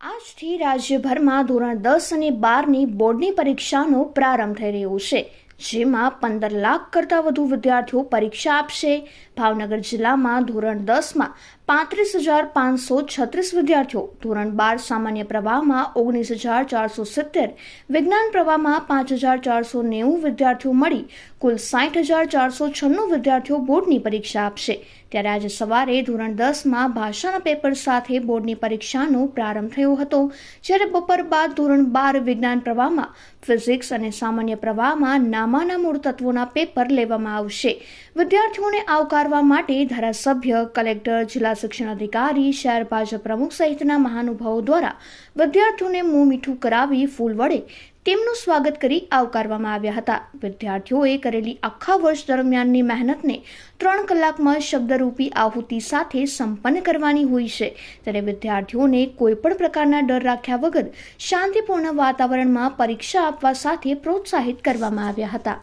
આજથી રાજ્યભરમાં ધોરણ દસ અને બારની બોર્ડની પરીક્ષાનો પ્રારંભ થઈ રહ્યો છે. જેમાં પંદર લાખ કરતાં વધુ વિદ્યાર્થીઓ પરીક્ષા આપશે. ભાવનગર જિલ્લામાં ધોરણ દસમાં પાંત્રીસ હજાર પાંચસો છત્રીસ વિદ્યાર્થીઓ, ધોરણ બાર સામાન્ય પ્રવાહમાં ઓગણીસ હજાર ચારસો સિત્તેર, વિજ્ઞાન પ્રવાહમાં પાંચ હજાર ચારસો નેવું વિદ્યાર્થીઓ મળી, કુલ સાઠ હજાર ચારસો છન્નું વિદ્યાર્થીઓ બોર્ડની પરીક્ષા આપશે. ત્યારે આજે સવારે ધોરણ દસમાં ભાષાના પેપર સાથે બોર્ડની પરીક્ષાનો પ્રારંભ થયો હતો, જ્યારે બપોર બાદ ધોરણ બાર વિજ્ઞાન પ્રવાહમાં ફિઝિક્સ અને સામાન્ય પ્રવાહમાં નામાના મૂળ તત્વોના પેપર લેવામાં આવશે. વિદ્યાર્થીઓને આવકારવા માટે ધારાસભ્ય, કલેક્ટર, જિલ્લા શિક્ષણ અધિકારી, શહેર ભાજપ પ્રમુખ સહિતના મહાનુભાવો દ્વારા વિદ્યાર્થીઓને મોં મીઠું કરાવી ફૂલ વડે તેમનું સ્વાગત કરી આવકારવામાં આવ્યા હતા. વિદ્યાર્થીઓએ કરેલી આખા વર્ષ દરમિયાનની મહેનતને ત્રણ કલાકમાં શબ્દરૂપી આહુતિ સાથે સંપન્ન કરવાની હોય છે. ત્યારે વિદ્યાર્થીઓને કોઈ પણ પ્રકારના ડર રાખ્યા વગર શાંતિપૂર્ણ વાતાવરણમાં પરીક્ષા આપવા સાથે પ્રોત્સાહિત કરવામાં આવ્યા હતા.